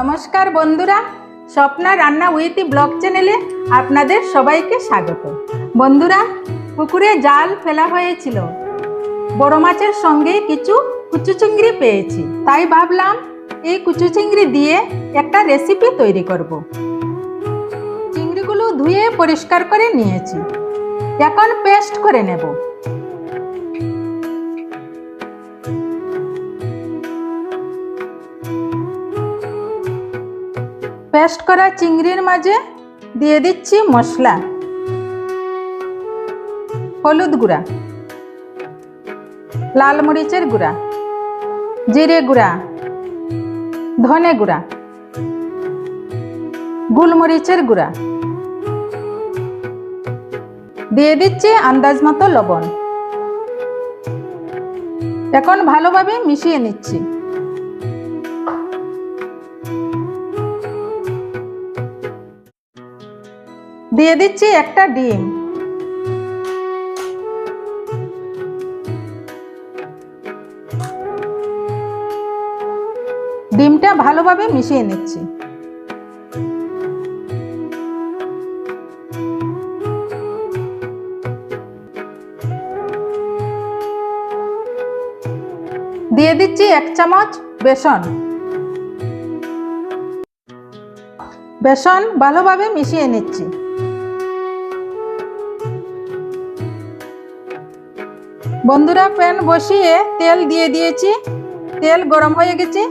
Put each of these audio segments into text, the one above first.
নমস্কার বন্ধুরা, স্বপ্না রান্না উইথ ব্লগ চ্যানেলে আপনাদের সবাইকে স্বাগত। বন্ধুরা, পুকুরে জাল ফেলা হয়েছিল। বড় মাছের সঙ্গে কিছু কুচু চিংড়ি পেয়েছি। তাই ভাবলাম, এই কুচু চিংড়ি দিয়ে একটা রেসিপি তৈরি করব। চিংড়িগুলো ধুয়ে পরিষ্কার করে নিয়েছি। এখন পেস্ট করে নেব। পেস্ট করা চিংড়ির মাঝে দিয়ে দিচ্ছি মশলা। হলুদ গুঁড়া। লাল মরিচের গুঁড়া। জিরে গুঁড়া। ধনে গুঁড়া। গোলমরিচের গুঁড়া। দিয়ে দিচ্ছি আন্দাজ মতো লবণ। এখন ভালোভাবে মিশিয়ে নিচ্ছি। দিয়ে দিচ্ছি একটা ডিম। ডিমটা ভালোভাবে মিশিয়ে নিচ্ছি। দিয়ে দিচ্ছি এক চামচ বেসন। বেসন ভালোভাবে মিশিয়ে নিচ্ছি। বন্ধুরা প্যান বসিয়ে তেল দিয়ে দিয়েছি। তেল গরম হয়ে গেছে।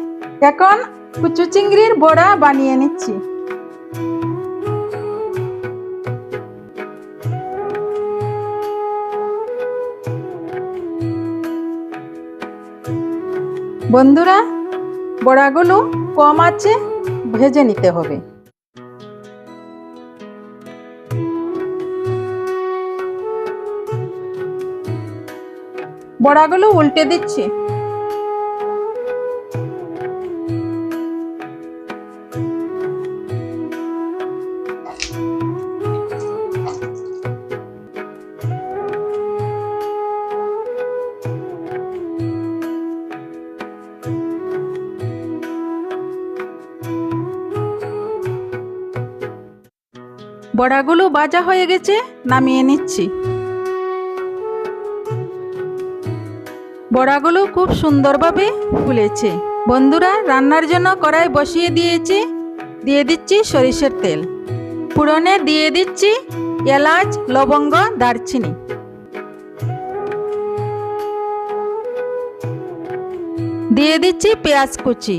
এখন কুচু চিংড়ির বড়া বানিয়ে নিচ্ছি। বন্ধুরা, বড়াগুলো কম আছে, ভেজে নিতে হবে। বড়াগুলো উল্টে দিচ্ছি। বড়াগুলো বাজা হয়ে গেছে নামিয়ে নিচ্ছি। বড়াগুলো খুব সুন্দরভাবে ফুলেছে। বন্ধুরা, রান্নার জন্য কড়াই বসিয়ে দিয়েছি। দিয়ে দিচ্ছি সরিষার তেল। পুরনে দিয়ে দিচ্ছি এলাচ, লবঙ্গ, দারচিনি। দিয়ে দিচ্ছি পেঁয়াজ কুচি।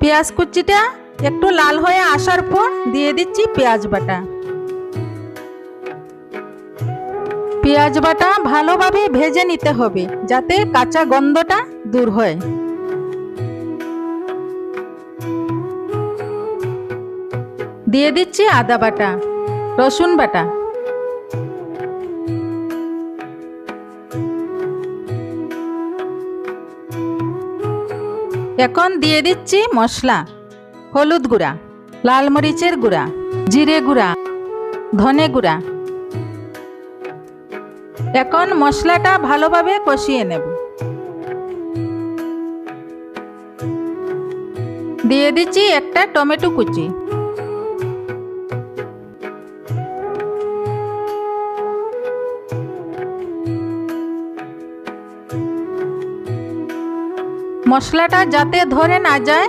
পেঁয়াজ কুচিটা একটু লাল হয়ে আসার পর দিয়ে দিচ্ছি পেঁয়াজ বাটা। পেঁয়াজ বাটা ভালোভাবে ভেজে নিতে হবে, যাতে কাঁচা গন্ধটা দূর হয়। দিয়ে দিচ্ছি আদা বাটা, রসুন বাটা। এখন দিয়ে দিচ্ছি মশলা, হলুদ গুঁড়া, লাল মরিচের গুঁড়া, জিরে গুঁড়া, ধনে গুঁড়া। এখন মশলাটা ভালোভাবে কষিয়ে নেব। দিয়ে দিচ্ছি একটা টমেটো কুচি। মশলাটা যাতে ধরে না যায়,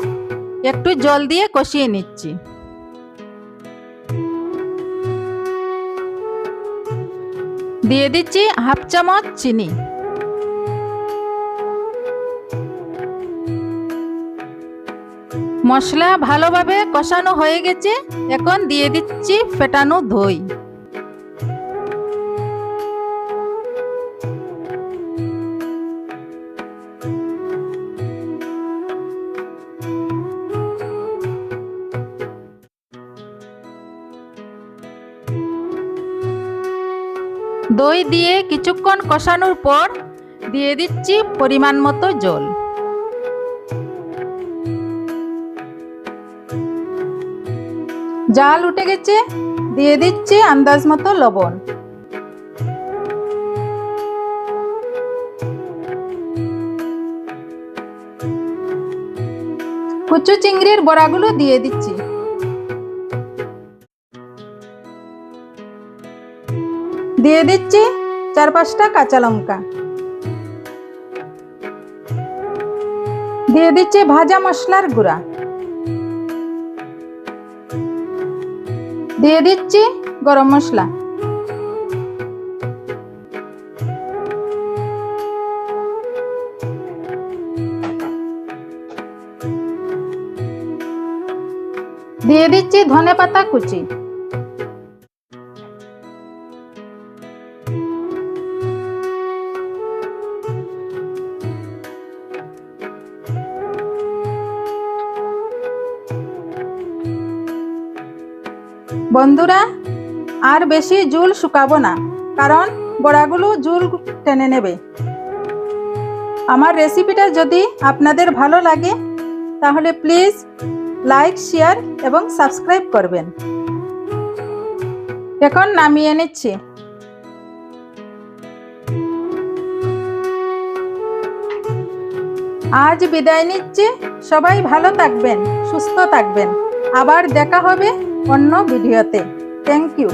একটু জল দিয়ে কষিয়ে নিচ্ছি। দিয়ে দিচ্ছি হাফ চামচ চিনি। মশলা ভালোভাবে কষানো হয়ে গেছে, এখন দিয়ে দিচ্ছি ফেটানো দই। দই দিয়ে কিছুক্ষণ কষানোর পর দিয়ে দিচ্ছি পরিমাণ মতো জল। জাল উঠে গেছে, দিয়ে দিচ্ছি আন্দাজ মতো লবণ। কুচু চিংড়ির বড়াগুলো দিয়ে দিচ্ছি। দিয়ে দিচ্ছি চার পাঁচটা কাঁচা লঙ্কা। দিয়ে দিচ্ছি ভাজা মশলার গুঁড়া। দিয়ে দিচ্ছি গরম মশলা। দিয়ে দিচ্ছি ধনে পাতা কুচি। বন্ধুরা, আর বেশি জুল শুকাবো না, কারণ বড়াগুলো জুল টেনে নেবে। আমার রেসিপিটা যদি আপনাদের ভালো লাগে, তাহলে প্লিজ লাইক, শেয়ার এবং সাবস্ক্রাইব করবেন। এখন নামিয়ে নিচ্ছি। আজ বিদায় নিচ্ছি। সবাই ভালো থাকবেন, সুস্থ থাকবেন। আবার দেখা হবে অন্য ভিডিওতে থ্যাংক ইউ